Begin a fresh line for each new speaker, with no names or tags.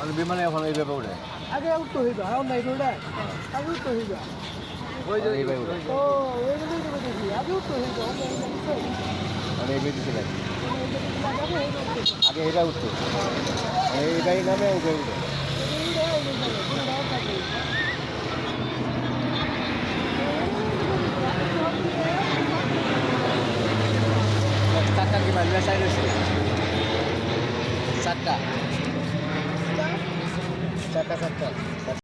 আমি বিমানে এখন এইভাবে উঠে।
আগে উত্তর হইবা হ্যাঁ নাই রোডা আগে উত্তর হইবা।
এইভাবে উঠে।
ও এইগুলোই তো দেখি আগে উত্তর হইবা
আমি এইভাবে দিতে লাগি আগে এটা উঠতো। এইটাই নামে উঠে উঠে। চারটা কি মারবে সাইড হয়েছে চারটা চারটা চারটা